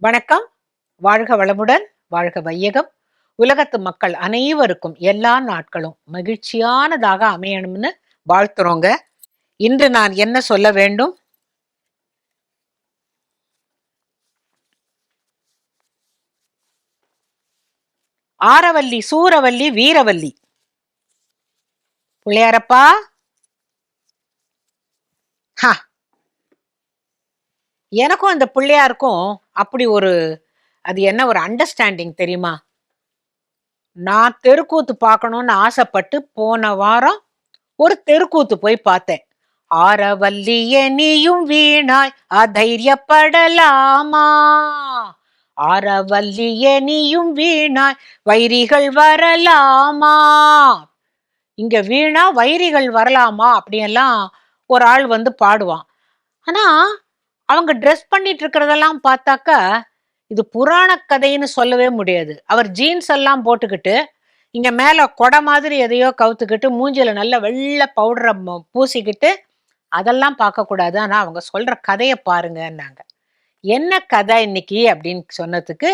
வணக்கம். வாழ்க வளமுடன் வாழ்க வையகம். உலகத்து மக்கள் அனைவருக்கும் எல்லா நாட்களும் மகிழ்ச்சியானதாக அமையணும்னு வாழ்த்துறோங்க. இன்று நான் என்ன சொல்ல வேண்டும்? ஆரவல்லி சூரவல்லி வீரவல்லி. பிள்ளையாரப்பா. ஹா எனக்கும் அந்த பிள்ளையாருக்கும் அப்படி ஒரு அது என்ன ஒரு அண்டர்ஸ்டாண்டிங் தெரியுமா? நான் தெருக்கூத்து பார்க்கணும்னு ஆசைப்பட்டு போன வாரம் ஒரு தெருக்கூத்து போய் பார்த்தேன். ஆரவல்லிய நீயும் வீணாய் அதைரியப்படலாமா? ஆரவல்லிய நீயும் வீணாய் வைரிகள் வரலாமா? இங்க வீணா வைரிகள் வரலாமா? அப்படியெல்லாம் ஒரு ஆள் வந்து பாடுவான். ஆனா அவங்க ட்ரெஸ் பண்ணிட்டு இருக்கிறதெல்லாம் பார்த்தாக்கா இது புராண கதைன்னு சொல்லவே முடியாது. அவர் ஜீன்ஸ் எல்லாம் போட்டுக்கிட்டு இங்கே மேலே கொடை மாதிரி எதையோ கவுத்துக்கிட்டு மூஞ்சியில் நல்ல வெள்ளை பவுடரை பூசிக்கிட்டு அதெல்லாம் பார்க்கக்கூடாது. ஆனால் அவங்க சொல்கிற கதையை பாருங்கன்னாங்க. என்ன கதை இன்னைக்கு அப்படின்னு சொன்னதுக்கு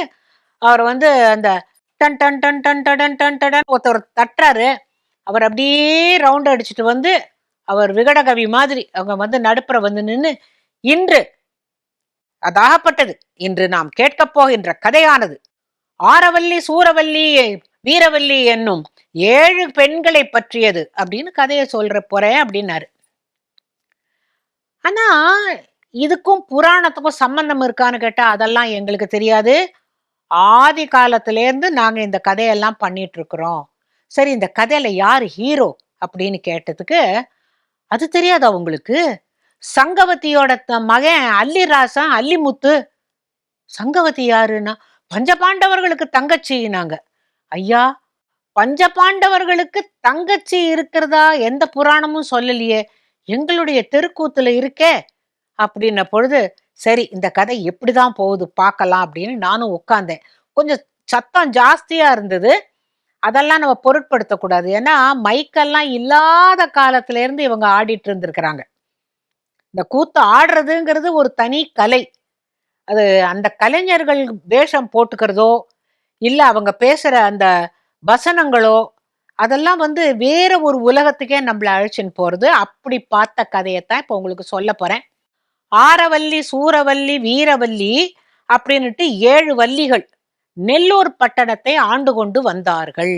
அவர் வந்து அந்த டன் டன் டன் டன் டன் டன் டன் ஒருத்தர் தட்டுறாரு. அவர் அப்படியே ரவுண்ட் அடிச்சுட்டு வந்து அவர் விகடகவி மாதிரி அவங்க வந்து நடுப்புற வந்து நின்று இன்று அதாகப்பட்டது. இன்று நாம் கேட்கப் போகின்ற கதையானது. ஆரவல்லி சூரவல்லி வீரவல்லி என்னும் ஏழு பெண்களை பற்றியது அப்படின்னு கதையை சொல்ற போறேன் அப்படின்னாரு. ஆனா இதுக்கும் புராணத்துக்கும் சம்பந்தம் இருக்கான்னு கேட்டா அதெல்லாம் எங்களுக்கு தெரியாது. ஆதி காலத்திலேருந்து நாங்க இந்த கதையெல்லாம் பண்ணிட்டு இருக்கிறோம் சரி இந்த கதையில யாரு ஹீரோ அப்படின்னு கேட்டதுக்கு அது தெரியாதா உங்களுக்கு? சங்கவதியோட த- மகன் அல்லிராசன் அல்லிமுத்து. சங்கவதி யாருன்னா? பஞ்சபாண்டவர்களுக்கு தங்கச்சினாங்க ஐயா பஞ்சபாண்டவர்களுக்கு தங்கச்சி இருக்கிறதா? எந்த புராணமும் சொல்லலையே. எங்களுடைய தெருக்கூத்துல இருக்கே. அப்படின்ன பொழுது சரி இந்த கதை எப்படிதான் போகுது பார்க்கலாம் அப்படின்னு நானும் உட்கார்ந்தேன். கொஞ்சம் சத்தம் ஜாஸ்தியா இருந்தது. அதெல்லாம் நம்ம பொருட்படுத்தக்கூடாது. ஏன்னா மைக்கெல்லாம் இல்லாத காலத்துல இருந்து இவங்க ஆடிட்டு இருந்திருக்கிறாங்க. இந்த கூத்து ஆடுறதுங்கிறது ஒரு தனி கலை. அது அந்த கலைஞர்கள் வேஷம் போட்டுக்கிறதோ இல்லை அவங்க பேசுகிற அந்த வசனங்களோ அதெல்லாம் வந்து வேற ஒரு உலகத்துக்கே நம்மளை அழைச்சின்னு போகிறது அப்படி பார்த்த கதையைத்தான் இப்போ உங்களுக்கு சொல்ல போகிறேன் ஆரவல்லி சூரவல்லி வீரவல்லி அப்படின்னுட்டு ஏழு வல்லிகள் நெல்லூர் பட்டணத்தை ஆண்டு கொண்டு வந்தார்கள்.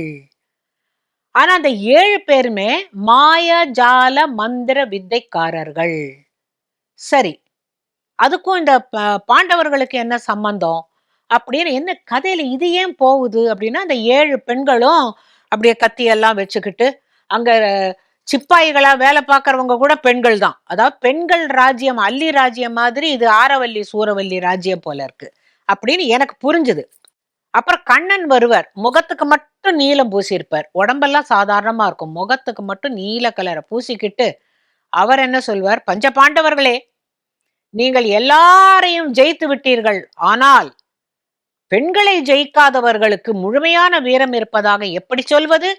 ஆனா அந்த ஏழு பேருமே மாய ஜால மந்திர வித்தைக்காரர்கள். சரி. அதுக்கும் இந்த ப- பாண்டவர்களுக்கு என்ன சம்பந்தம்? அப்படின்னு என்ன கதையில இது ஏன் போகுது? அப்படின்னா அந்த ஏழு பெண்களும் அப்படியே கத்தியெல்லாம் வச்சுக்கிட்டு அங்க சிப்பாய்களா வேலை பார்க்கறவங்க கூட பெண்கள் தான். அதாவது பெண்கள் ராஜ்யம் அல்லி ராஜ்யம் மாதிரி இது ஆரவல்லி சூரவல்லி ராஜ்யம் போல இருக்கு. அப்படின்னு எனக்கு புரிஞ்சுது. அப்புறம் கண்ணன் வருவார். முகத்துக்கு மட்டும் நீலம் பூசியிருப்பார். உடம்பெல்லாம் சாதாரணமா இருக்கும். முகத்துக்கு மட்டும் நீல கலரை பூசிக்கிட்டு அவர் என்ன சொல்வார்? பஞ்ச பாண்டவர்களே நீங்கள் எல்லாரையும் ஜெயித்து விட்டீர்கள். ஆனால் பெண்களை ஜெயிக்காதவர்களுக்கு முழுமையான வீரம் இருப்பதாக எப்படி சொல்வது?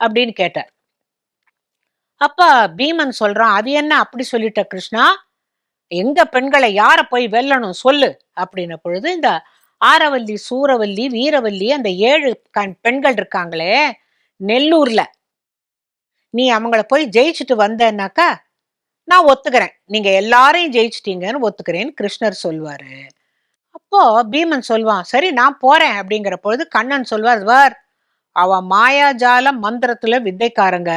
அப்படின்னு கேட்டார். அப்ப பீமன் சொல்றான் அது என்ன அப்படி சொல்லிட்ட கிருஷ்ணா? எங்க பெண்களை யார போய் வெல்லணும் சொல்லு? அப்படின்ன பொழுது இந்த ஆரவல்லி சூரவல்லி வீரவல்லி அந்த ஏழு கண் பெண்கள் இருக்காங்களே நெல்லூர்ல நீ அவங்கள போய் ஜெயிச்சுட்டு வந்தேன்னாக்கா நான் ஒத்துக்கிறேன். நீங்க எல்லாரையும் ஜெயிச்சிட்டீங்கன்னு ஒத்துக்கிறேன்னு கிருஷ்ணர் சொல்வாரு. அப்போ பீமன் சொல்வான் சரி நான் போறேன். அப்படிங்கிற பொழுது கண்ணன் சொல்வார் வார் அவ மாயாஜால மந்திரத்துல வித்தைக்காரங்க.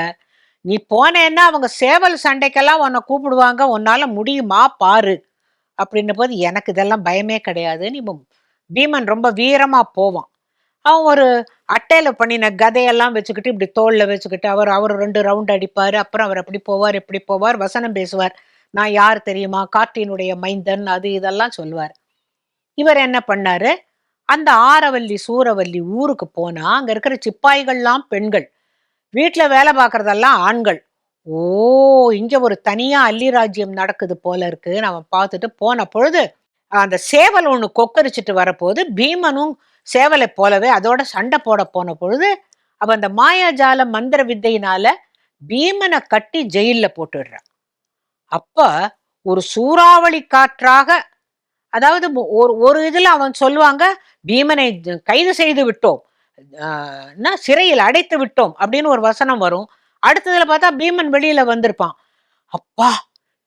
நீ போனேன்னா அவங்க சேவல் சண்டைக்கெல்லாம் உன்னை கூப்பிடுவாங்க. உன்னால முடியுமா பாரு. அப்படின்ன போது எனக்கு இதெல்லாம் பயமே கிடையாது. நீ பீமன் ரொம்ப வீரமா போவான். அவன் ஒரு அட்டையில பண்ணின கதையெல்லாம் வச்சுக்கிட்டு இப்படி தோல்ல வச்சுக்கிட்டு அவர் அவர் ரெண்டு ரவுண்ட் அடிப்பார். அப்புறம் அவர் அப்படி போவார் இப்படி போவார் வசனம் பேசுவார். நான் யார் தெரியுமா? காட்டினுடைய மைந்தன் அது இதெல்லாம் சொல்லுவார் இவர் என்ன பண்ணாரு? அந்த ஆரவல்லி சூரவல்லி ஊருக்கு போனா அங்க இருக்கிற சிப்பாய்கள்லாம் பெண்கள். வீட்டுல வேலை பார்க்கறதெல்லாம் ஆண்கள். ஓ இங்க ஒரு தனியா அள்ளி ராஜ்யம் நடக்குது போல இருக்கு. நம்ம பார்த்துட்டு போன பொழுது அந்த சேவல் ஒன்று கொக்கரிச்சிட்டு வரப்போது பீமனும் சேவலை போலவே அதோட சண்டை போட போன பொழுது அவ அந்த மாயாஜால மந்திர வித்தையினால பீமனை கட்டி ஜெயில போட்டுடுறான். அப்ப ஒரு சூறாவளி காற்றாக அதாவது ஒரு ஒரு இதுல அவன் சொல்லுவாங்க பீமனை கைது செய்து விட்டோம். சிறையில் அடைத்து விட்டோம். அப்படின்னு ஒரு வசனம் வரும். அடுத்ததுல பார்த்தா பீமன் வெளியில வந்திருப்பான். அப்பா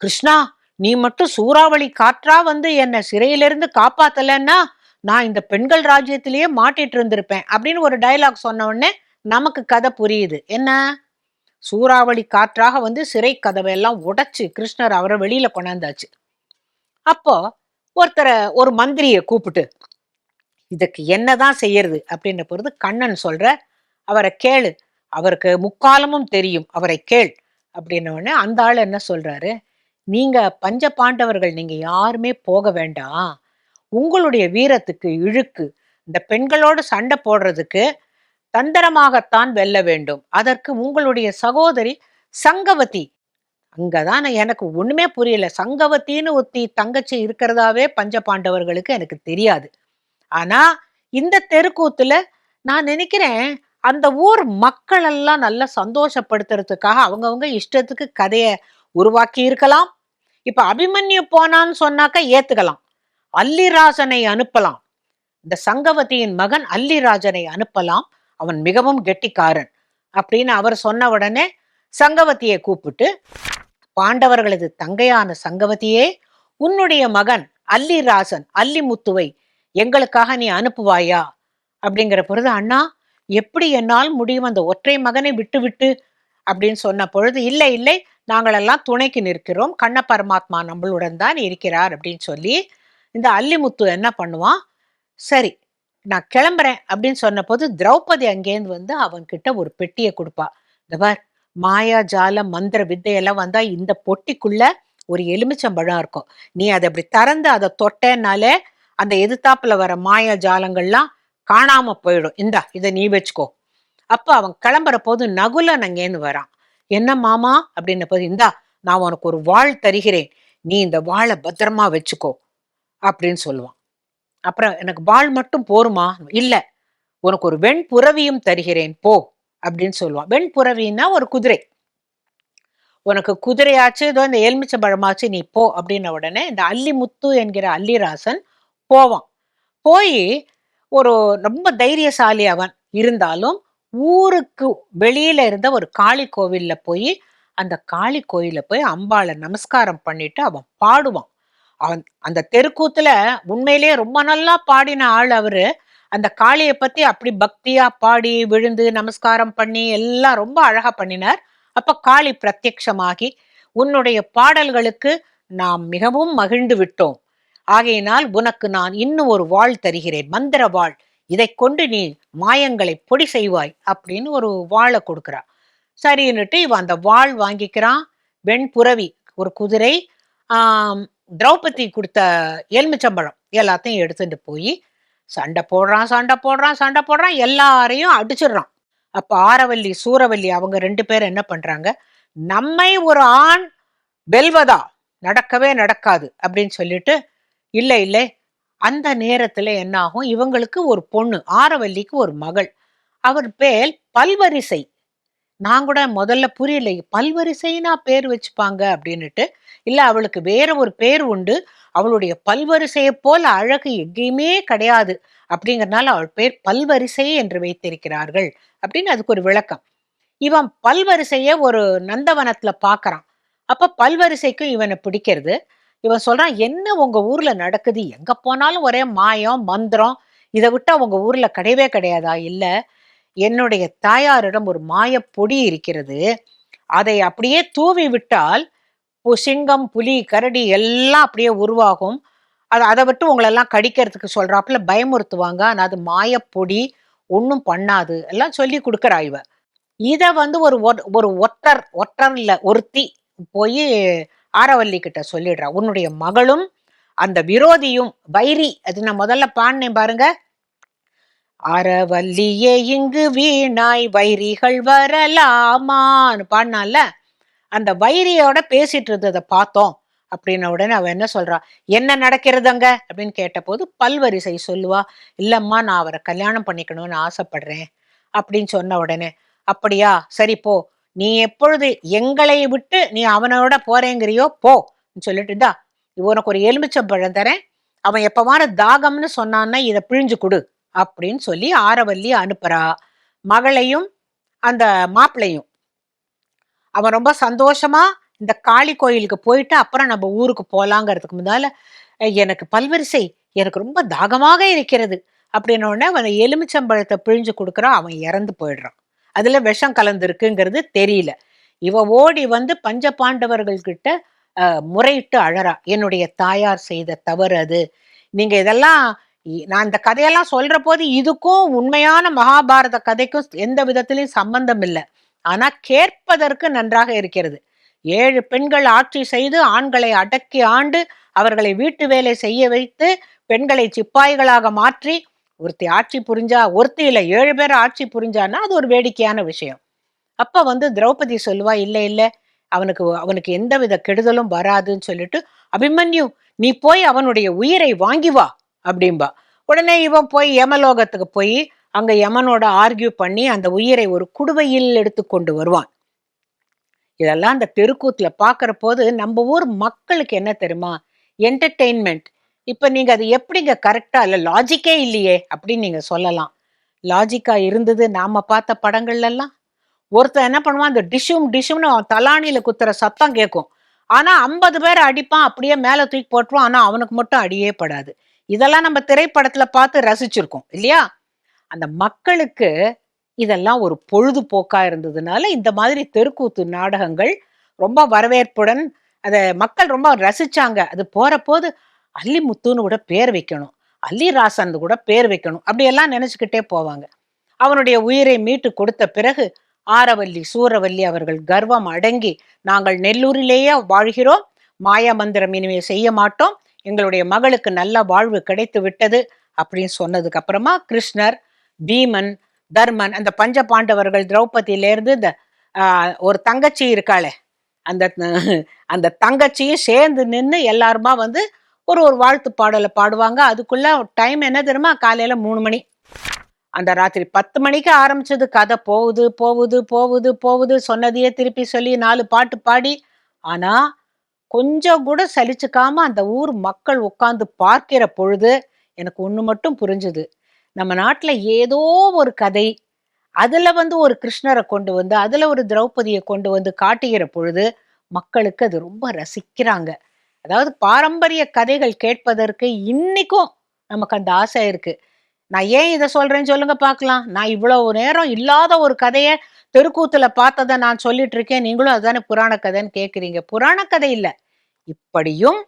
கிருஷ்ணா நீ மட்டும் சூறாவளி காற்றா வந்து என்னை சிறையிலிருந்து காப்பாத்தலன்னா நான் இந்த பெண்கள் ராஜ்யத்திலேயே மாட்டிட்டு இருந்திருப்பேன் அப்படின்னு ஒரு டயலாக் சொன்ன உடனே நமக்கு கதை புரியுது. என்ன? சூறாவளி காற்றாக வந்து சிறை கதவையெல்லாம் உடைச்சு கிருஷ்ணர் அவரை வெளியில கொண்டாந்தாச்சு. அப்போ ஒருத்தரை ஒரு மந்திரியை கூப்பிட்டு இதுக்கு என்னதான் செய்யறது? அப்படின்ற பொழுது கண்ணன் சொல்ற அவரை கேளு. அவருக்கு முக்காலமும் தெரியும். அவரை கேள். அப்படின்ன அந்த ஆள் என்ன சொல்றாரு? நீங்க பஞ்ச பாண்டவர்கள். நீங்க யாருமே போக வேண்டாம். உங்களுடைய வீரத்துக்கு இழுக்கு. இந்த பெண்களோடு சண்டை போடுறதுக்கு தந்திரமாகத்தான் வெல்ல வேண்டும். அதற்கு உங்களுடைய சகோதரி சங்கவதி. அங்கதான் நான் எனக்கு ஒண்ணுமே புரியல. சங்கவத்தின்னு ஒத்தி தங்கச்சி இருக்கிறதாவே பஞ்ச பாண்டவர்களுக்கு எனக்கு தெரியாது. ஆனா இந்த தெருக்கூத்துல நான் நினைக்கிறேன் அந்த ஊர் மக்கள் எல்லாம் நல்லா சந்தோஷப்படுத்துறதுக்காக அவங்கவுங்க இஷ்டத்துக்கு கதைய உருவாக்கி இருக்கலாம் இப்ப அபிமன்யு போனான்னு சொன்னாக்க ஏத்துக்கலாம். அல்லிராஜனை அனுப்பலாம். இந்த சங்கவதியின் மகன் அல்லிராஜனை அனுப்பலாம். அவன் மிகவும் கெட்டிக்காரன். அப்படின்னு அவர் சொன்ன உடனே சங்கவதியை கூப்பிட்டு பாண்டவர்களது தங்கையான சங்கவதியே உன்னுடைய மகன் அல்லிராசன் அல்லிமுத்துவை எங்களுக்காக நீ அனுப்புவாயா? அப்படிங்கிற பொழுது அண்ணா எப்படி என்னால் முடியும்? அந்த ஒற்றை மகனை விட்டு விட்டு அப்படின்னு சொன்ன பொழுது இல்லை இல்லை நாங்களெல்லாம் துணைக்கு நிற்கிறோம். கண்ண பரமாத்மா நம்மளுடன் தான் இருக்கிறார் அப்படின்னு சொல்லி இந்த அல்லிமுத்து என்ன பண்ணுவான்? சரி நான் கிளம்புறேன் அப்படின்னு சொன்னபோது திரௌபதி அங்கேருந்து வந்து அவன்கிட்ட ஒரு பெட்டியை கொடுப்பா. இந்த பார் மாயா ஜால மந்திர வித்தையெல்லாம் வந்தா இந்த பொட்டிக்குள்ள ஒரு எலுமிச்சம்பழம் இருக்கும். நீ அதை அப்படி திறந்து அதை தொட்டேனாலே அந்த எதிர்த்தாப்புல வர மாயா ஜாலங்கள்லாம் காணாம போயிடும். இந்தா இதை நீ வச்சுக்கோ. அப்போ அவன் கிளம்புற போது நகுலன் அங்கேருந்து வரான். என்ன மாமா? அப்படின்ன போது இந்தா நான் உனக்கு ஒரு வாள் தருகிறேன். நீ இந்த வாளை பத்திரமா வச்சுக்கோ. அப்படின்னு சொல்லுவான். அப்புறம் எனக்கு பால் மட்டும் போருமா? இல்லை. உனக்கு ஒரு வெண்புறவியும் தருகிறேன் போ அப்படின்னு சொல்லுவான். வெண்புறவின்னா ஒரு குதிரை. உனக்கு குதிரையாச்சு இதோ இந்த எலுமிச்சை பழமாச்சு நீ போ அப்படின்ன உடனே இந்த அல்லிமுத்து என்கிற அல்லிராசன் போவான். போய் ஒரு ரொம்ப தைரியசாலி அவன் இருந்தாலும் ஊருக்கு வெளியில இருந்த ஒரு காளி கோவில்ல போய் அந்த காளி கோயில போய் அம்பாளை நமஸ்காரம் பண்ணிட்டு அவன் பாடுவான். அந்த தெருக்கூத்துல உண்மையிலேயே ரொம்ப நல்லா பாடின ஆள் அவரு. அந்த காளியை பத்தி அப்படி பக்தியா பாடி விழுந்து நமஸ்காரம் பண்ணி எல்லாம் ரொம்ப அழகா பண்ணினார். அப்ப காளி பிரத்யக்ஷமாகி உன்னுடைய பாடல்களுக்கு நாம் மிகவும் மகிழ்ந்து விட்டோம். ஆகையினால் உனக்கு நான் இன்னும் ஒரு வாழ் தருகிறேன். மந்திர வாழ் இதை கொண்டு நீ மாயங்களை பொடி செய்வாய் அப்படின்னு ஒரு வாளை கொடுக்குறா. சரின்னுட்டு இவன் அந்த வாள் வாங்கிக்கிறான். வெண்புறவி ஒரு குதிரை. திரௌபதி கொடுத்த எலுமிச்சம்பழம் எல்லாத்தையும் எடுத்துட்டு போய் சண்டை போடுறான் சண்டை போடுறான் சண்டை போடுறான் எல்லாரையும் அடிச்சிடுறான். அப்போ ஆரவல்லி சூரவல்லி அவங்க ரெண்டு பேரும் என்ன பண்றாங்க நம்மை ஒரு ஆண் வெல்வதா? நடக்கவே நடக்காது. அப்படின்னு சொல்லிட்டு இல்லை இல்லை அந்த நேரத்துல என்ன ஆகும் இவங்களுக்கு ஒரு பொண்ணு ஆரவல்லிக்கு ஒரு மகள். அவர் பேர் பல்வரிசை. நான் கூட முதல்ல புரியல. பல்வரிசைனா பேர் வச்சுப்பாங்க அப்படின்னுட்டு. இல்ல அவளுக்கு வேற ஒரு பேர் உண்டு. அவளுடைய பல்வரிசையை போல அழகு எங்கேயுமே கிடையாது. அப்படிங்கறதுனால அவள் பேர் பல்வரிசை என்று வைத்திருக்கிறார்கள் அப்படின்னு அதுக்கு ஒரு விளக்கம். இவன் பல்வரிசையை ஒரு நந்தவனத்துல பாக்குறான் அப்ப பல்வரிசைக்கும் இவனை பிடிக்கிறது. இவன் சொல்றான் என்ன உங்க ஊர்ல நடக்குது? எங்க போனாலும் ஒரே மாயம் மந்திரம். இதை விட்டா அவங்க ஊர்ல கிடையவே கிடையாதா? இல்ல என்னுடைய தாயாரிடம் ஒரு மாயப்பொடி இருக்கிறது. அதை அப்படியே தூவி விட்டால் சிங்கம் புலி கரடி எல்லாம் அப்படியே உருவாகும். அது அதை விட்டு உங்களெல்லாம் கடிக்கிறதுக்கு சொல்கிறாப்புல பயமுறுத்துவாங்க. ஆனால் அது மாயப்பொடி ஒன்றும் பண்ணாது. எல்லாம் சொல்லி கொடுக்குறா இவ இதை வந்து ஒரு ஒரு ஒற்றர் ஒற்றர்ல ஒருத்தி போய் ஆரவல்லி கிட்ட சொல்லிடுறா. உன்னுடைய மகளும் அந்த விரோதியும் வைரி அது நான் முதல்ல பாடினேன் பாருங்க. அறவல்லியே இங்கு வீணாய் வைரிகள் வரலாமான்னு பாடினால அந்த வைரியோட பேசிட்டு இருந்ததை பார்த்தோம். அப்படின்ன உடனே அவன் என்ன சொல்றா? என்ன நடக்கிறது அங்க அப்படின்னு கேட்டபோது பல்வரிசை சொல்லுவா. இல்லம்மா நான் அவரை கல்யாணம் பண்ணிக்கணும்னு ஆசைப்படுறேன். அப்படின்னு சொன்ன உடனே அப்படியா? சரி போ. நீ எப்பொழுது எங்களை விட்டு நீ அவனோட போறேங்கிறியோ போ. சொல்லிட்டுதா உனக்கு ஒரு எலுமிச்சம்பழம் தரேன். அவன் எப்பவான தாகம்னு சொன்னான்னா இதை பிழிஞ்சு கொடு. அப்படின்னு சொல்லி ஆரவல்லி அனுப்புறா. மகளையும் அந்த மாப்பிளையும். அவன் ரொம்ப சந்தோஷமா இந்த காளி கோயிலுக்கு போயிட்டு அப்புறம் நம்ம ஊருக்கு போலாங்கிறதுக்கு முன்னால எனக்கு பல்வரிசை எனக்கு ரொம்ப தாகமாக இருக்கிறது. அப்படின்னோடனே அவன் எலுமிச்சம்பழத்தை பிழிஞ்சு கொடுக்குறான் அவன் இறந்து போயிடுறான். அதுல விஷம் கலந்துருக்குங்கிறது தெரியல. இவ ஓடி வந்து பஞ்ச பாண்டவர்கள் கிட்ட முறையிட்டு அழறா. என்னுடைய தாயார் செய்த தவறு அது. நீங்க இதெல்லாம் நான் இந்த கதையெல்லாம் சொல்ற போது இதுக்கும் உண்மையான மகாபாரத கதைக்கும் எந்த விதத்திலையும் சம்பந்தம் இல்லை. ஆனா கேட்பதற்கு நன்றாக இருக்கிறது. ஏழு பெண்கள் ஆட்சி செய்து ஆண்களை அடக்கி ஆண்டு அவர்களை வீட்டு வேலை செய்ய வைத்து பெண்களை சிப்பாய்களாக மாற்றி ஒருத்தி ஆட்சி புரிஞ்சா ஒருத்தி இல்லை ஏழு பேர் ஆட்சி புரிஞ்சான்னா அது ஒரு வேடிக்கையான விஷயம். அப்ப வந்து திரௌபதி சொல்லுவா இல்லை இல்லை அவனுக்கு அவனுக்கு எந்தவித கெடுதலும் வராதுன்னு சொல்லிட்டு அபிமன்யு நீ போய் அவனுடைய உயிரை வாங்கி வா. அப்படிம்பா. உடனே இவன் போய் யமலோகத்துக்கு போய் அங்க யமனோட ஆர்கியூ பண்ணி அந்த உயிரை ஒரு குடுவையில் எடுத்து கொண்டு வருவான். இதெல்லாம் அந்த தெருக்கூத்துல பாக்குற போது நம்ம ஊர் மக்களுக்கு என்ன தெரியுமா? என்டர்டெயின்மெண்ட் இப்ப நீங்க அது எப்படிங்க கரெக்டா இல்ல லாஜிக்கே இல்லையே அப்படின்னு நீங்க சொல்லலாம். லாஜிக்கா இருந்தது நாம பார்த்த படங்கள்லாம் ஒருத்தர் ஒருத்தன் என்ன பண்ணுவான்? அந்த டிஷும் டிஷும்னு அவன் தலானியில குத்துற சத்தம் கேட்கும். ஆனா ஐம்பது பேர் அடிப்பான் அப்படியே மேல தூக்கி போட்டுருவான். ஆனா அவனுக்கு மட்டும் அடியே படாது. இதெல்லாம் நம்ம திரைப்படத்துல பார்த்து ரசிச்சிருக்கோம் இல்லையா? அந்த மக்களுக்கு இதெல்லாம் ஒரு பொழுதுபோக்கா இருந்ததுனால இந்த மாதிரி தெருக்கூத்து நாடகங்கள் ரொம்ப வரவேற்புடன் அதை மக்கள் ரொம்ப ரசிச்சாங்க. அது போற போது அல்லிமுத்துன்னு கூட பேர் வைக்கணும் அல்லிராசன் கூட பேர் வைக்கணும் அப்படியெல்லாம் நினைச்சுக்கிட்டே போவாங்க. அவனுடைய உயிரை மீட்டு கொடுத்த பிறகு ஆரவல்லி சூரவல்லி அவர்கள் கர்வம் அடங்கி நாங்கள் நெல்லூரிலேயே வாழ்கிறோம் மாயா மந்திரம் இனிமே செய்ய மாட்டோம் எங்களுடைய மகளுக்கு நல்ல வாழ்வு கிடைத்து விட்டது அப்படின்னு சொன்னதுக்கு அப்புறமா கிருஷ்ணர் பீமன் தர்மன் அந்த பஞ்ச பாண்டவர்கள் திரௌபதியிலேருந்து இந்த ஒரு தங்கச்சி இருக்காளே அந்த அந்த தங்கச்சியும் சேர்ந்து நின்று எல்லாருமா வந்து ஒரு ஒரு வாழ்த்து பாடலை பாடுவாங்க. அதுக்குள்ள டைம் என்ன தெரியுமா? காலையில மூணு மணி. அந்த ராத்திரி பத்து மணிக்கு ஆரம்பிச்சது. கதை போகுது போகுது போகுது போகுது. சொன்னதையே திருப்பி சொல்லி நாலு பாட்டு பாடி. ஆனா கொஞ்சம் கூட சலிச்சுக்காம அந்த ஊர் மக்கள் உட்கார்ந்து பார்க்கிற பொழுது எனக்கு ஒன்று மட்டும் புரிஞ்சுது. நம்ம நாட்டில் ஏதோ ஒரு கதை அதில் வந்து ஒரு கிருஷ்ணரை கொண்டு வந்து அதில் ஒரு திரௌபதியை கொண்டு வந்து காட்டுகிற பொழுது மக்களுக்கு அது ரொம்ப ரசிக்கிறாங்க. அதாவது பாரம்பரிய கதைகள் கேட்பதற்கு இன்னைக்கும் நமக்கு அந்த ஆசை இருக்குது நான் ஏன் இதை சொல்கிறேன்னு சொல்லுங்கள் பார்க்கலாம். நான் இவ்வளோ நேரம் இல்லாத ஒரு கதையை தெருக்கூத்துல பார்த்ததை நான் சொல்லிட்டு இருக்கேன் நீங்களும் அதுதானே புராண கதைன்னு கேட்குறீங்க புராண கதை இல்லை. இப்படியும்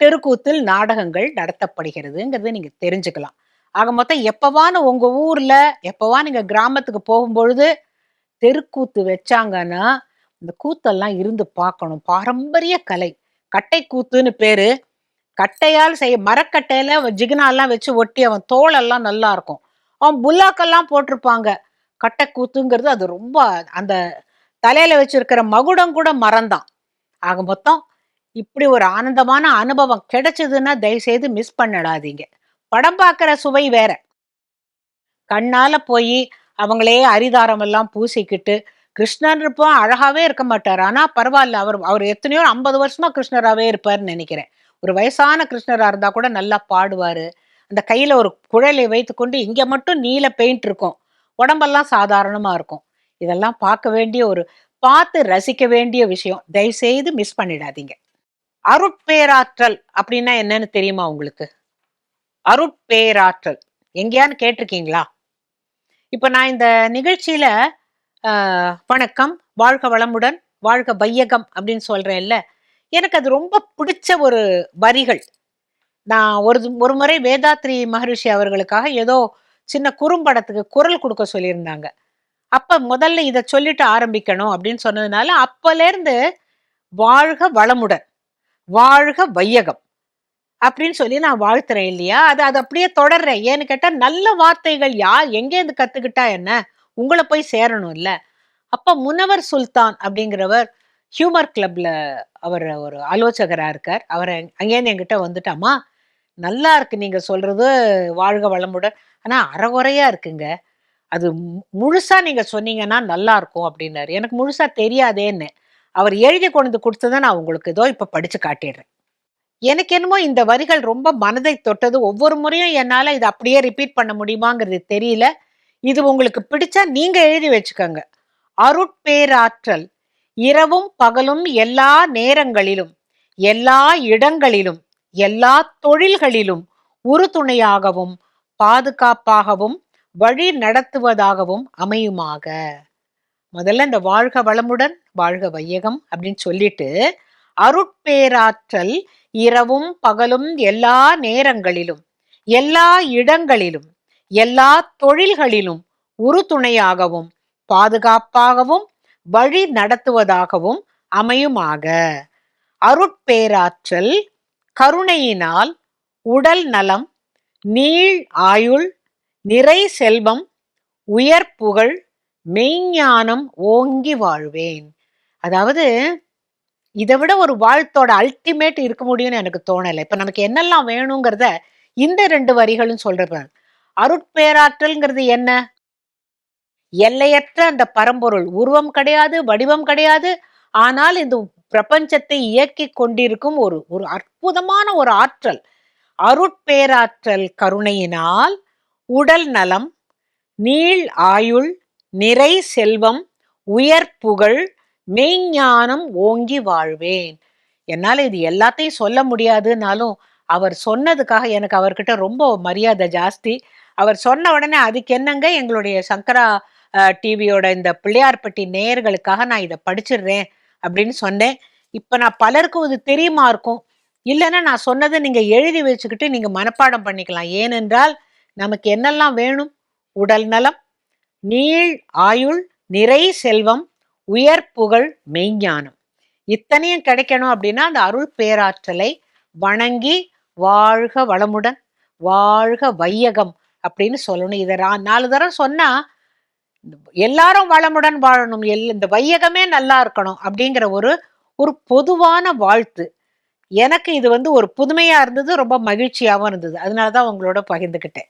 தெருக்கூத்தில் நாடகங்கள் நடத்தப்படுகிறதுங்கிறத நீங்க தெரிஞ்சுக்கலாம். ஆக மொத்தம் எப்பவான உங்க ஊர்ல எப்பவா நீங்க கிராமத்துக்கு போகும்பொழுது தெருக்கூத்து வச்சாங்கன்னா இந்த கூத்தெல்லாம் இருந்து பார்க்கணும். பாரம்பரிய கலை. கட்டை கூத்துன்னு பேரு. கட்டையால் செய்ய மரக்கட்டையில ஜிகினாலாம் வச்சு ஒட்டி அவன் தோலெல்லாம் நல்லா இருக்கும். அவன் புல்லாக்கெல்லாம் போட்டிருப்பாங்க. கட்டக்கூத்துங்கிறது அது ரொம்ப அந்த தலையில வச்சிருக்கிற மகுடம் கூட மறந்தான். ஆக மொத்தம் இப்படி ஒரு ஆனந்தமான அனுபவம் கிடைச்சதுன்னா தயவுசெய்து மிஸ் பண்ணிடாதீங்க படம் பார்க்குற சுவை வேற. கண்ணால போய் அவங்களே அரிதாரம் எல்லாம் பூசிக்கிட்டு கிருஷ்ணன் இருப்போம் அழகாவே இருக்க மாட்டார். ஆனா பரவாயில்ல அவர் அவர் எத்தனையோ ஐம்பது வருஷமா கிருஷ்ணராகவே இருப்பார்னு நினைக்கிறேன். ஒரு வயசான கிருஷ்ணராக இருந்தால் கூட நல்லா பாடுவார். அந்த கையில் ஒரு குழலை வைத்துக்கொண்டு இங்கே மட்டும் நீல பெயிண்ட் இருக்கும். உடம்பெல்லாம் சாதாரணமா இருக்கும். இதெல்லாம் பார்க்க வேண்டிய ஒரு பார்த்து ரசிக்க வேண்டிய விஷயம். தயவுசெய்து மிஸ் பண்ணிடாதீங்க. அருட்பேராற்றல் அப்படின்னா என்னன்னு தெரியுமா உங்களுக்கு? அருட்பேராற்றல். எங்கேயான்னு கேட்டிருக்கீங்களா? இப்ப நான் இந்த நிகழ்ச்சியில ஆஹ், வணக்கம் வாழ்க வளமுடன் வாழ்க வையகம் அப்படின்னு சொல்றேன்ல. எனக்கு அது ரொம்ப பிடிச்ச ஒரு வரிகள். நான் ஒரு ஒரு முறை வேதாத்ரி மகரிஷி அவர்களுக்காக ஏதோ சின்ன குறும்படத்துக்கு குரல் கொடுக்க சொல்லியிருந்தாங்க. அப்ப முதல்ல இதை சொல்லிட்டு ஆரம்பிக்கணும் அப்படின்னு சொன்னதுனால அப்போலேருந்து வாழ்க வளமுடன் வாழ்க வையகம் அப்படின்னு சொல்லி நான் வாழ்த்துறேன் இல்லையா? அது அது அப்படியே தொடர்றேன். ஏன்னு கேட்டால் நல்ல வார்த்தைகள் யார் எங்கேருந்து கற்றுக்கிட்டா என்ன உங்களை போய் சேரணும் இல்லை அப்போ முனவர் சுல்தான் அப்படிங்கிறவர் ஹியூமர் கிளப்ல அவர் ஒரு ஆலோசகராக இருக்கார். அவர் அங்கேருந்து என்கிட்ட வந்துட்டாமா நல்லா இருக்கு நீங்க சொல்றது வாழ்க வளமுடன். ஆனா அறகுறையா இருக்குங்க. அது மு- முழுசா நீங்க சொன்னீங்கன்னா நல்லா இருக்கும் அப்படின்னாரு. எனக்கு முழுசா தெரியாதேன்னு அவர் எழுதி கொண்டு வந்து கொடுத்ததை நான் உங்களுக்கு ஏதோ இப்ப படிச்சு காட்டிடுறேன். எனக்கு என்னமோ இந்த வரிகள் ரொம்ப மனதை தொட்டது. ஒவ்வொரு முறையும் என்னால இதை அப்படியே ரிப்பீட் பண்ண முடியுமாங்கிறது தெரியல. இது உங்களுக்கு பிடிச்சா நீங்க எழுதி வச்சுக்கோங்க. அருட்பேராற்றல் இரவும் பகலும் எல்லா நேரங்களிலும் எல்லா இடங்களிலும் எல்லா தொழில்களிலும் உறுதுணையாகவும் பாதுகாப்பாகவும் வழி நடத்துவதாகவும் அமையுமாக. முதல்ல இந்த வாழ்க வளமுடன் வாழ்க வையகம் அப்படின்னு சொல்லிட்டு அருட்பேராற்றல் இரவும் பகலும் எல்லா நேரங்களிலும் எல்லா இடங்களிலும் எல்லா தொழில்களிலும் உறுதுணையாகவும் பாதுகாப்பாகவும் வழி நடத்துவதாகவும் அமையுமாக. அருட்பேராற்றல் கருணையினால் உடல் நலம் நீள் ஆயுள் நிறை செல்வம் உயர் புகழ் மெய்ஞானம் ஓங்கி வாழ்வேன். அதாவது இதை விட ஒரு வாழ்த்தோட அல்டிமேட் இருக்க முடியும்னு எனக்கு தோணலை. இப்ப நமக்கு என்னெல்லாம் வேணுங்கிறத இந்த ரெண்டு வரிகளும் சொல்றப்ப அருட்பேராற்றல்ங்கிறது என்ன? எல்லையற்ற அந்த பரம்பொருள். உருவம் கிடையாது வடிவம் கிடையாது ஆனால் இந்த பிரபஞ்சத்தை இயக்கி கொண்டிருக்கும் ஒரு ஒரு அற்புதமான ஒரு ஆற்றல். அருட்பேராற்றல் கருணையினால் உடல் நலம் நீள் ஆயுள் நிறை செல்வம் உயர் புகழ் மெய்ஞானம் ஓங்கி வாழ்வேன். என்னால் இது எல்லாத்தையும் சொல்ல முடியாதுனாலும் அவர் சொன்னதுக்காக எனக்கு அவர்கிட்ட ரொம்ப மரியாதை ஜாஸ்தி. அவர் சொன்ன உடனே அதுக்கு என்னங்க எங்களுடைய சங்கரா டிவியோட இந்த பிள்ளையார்பட்டி நேயர்களுக்காக நான் இதை படிச்சிடுறேன். அப்படின்னு சொன்னேன். இப்போ நான் பலருக்கும் இது தெரியுமா இருக்கும்? இல்லைன்னா நான் சொன்னதை நீங்க எழுதி வச்சுக்கிட்டு நீங்க மனப்பாடம் பண்ணிக்கலாம். ஏனென்றால் நமக்கு என்னெல்லாம் வேணும்? உடல் நலம் நீள் ஆயுள் நிறை செல்வம் உயர் புகழ் மெய்ஞானம். இத்தனையும் கிடைக்கணும் அப்படின்னா அந்த அருள் பேராற்றலை வணங்கி வாழ்க வளமுடன் வாழ்க வையகம் அப்படின்னு சொல்லணும். இதை நாலு தடவை சொன்னா எல்லாரும் வளமுடன் வாழணும். எல் இந்த வையகமே நல்லா இருக்கணும் அப்படிங்கிற ஒரு ஒரு பொதுவான வாழ்த்து. எனக்கு இது வந்து ஒரு புதுமையாக இருந்தது ரொம்ப மகிழ்ச்சியாகவும் இருந்தது. அதனால தான் உங்களோட பகிர்ந்துக்கிட்டேன்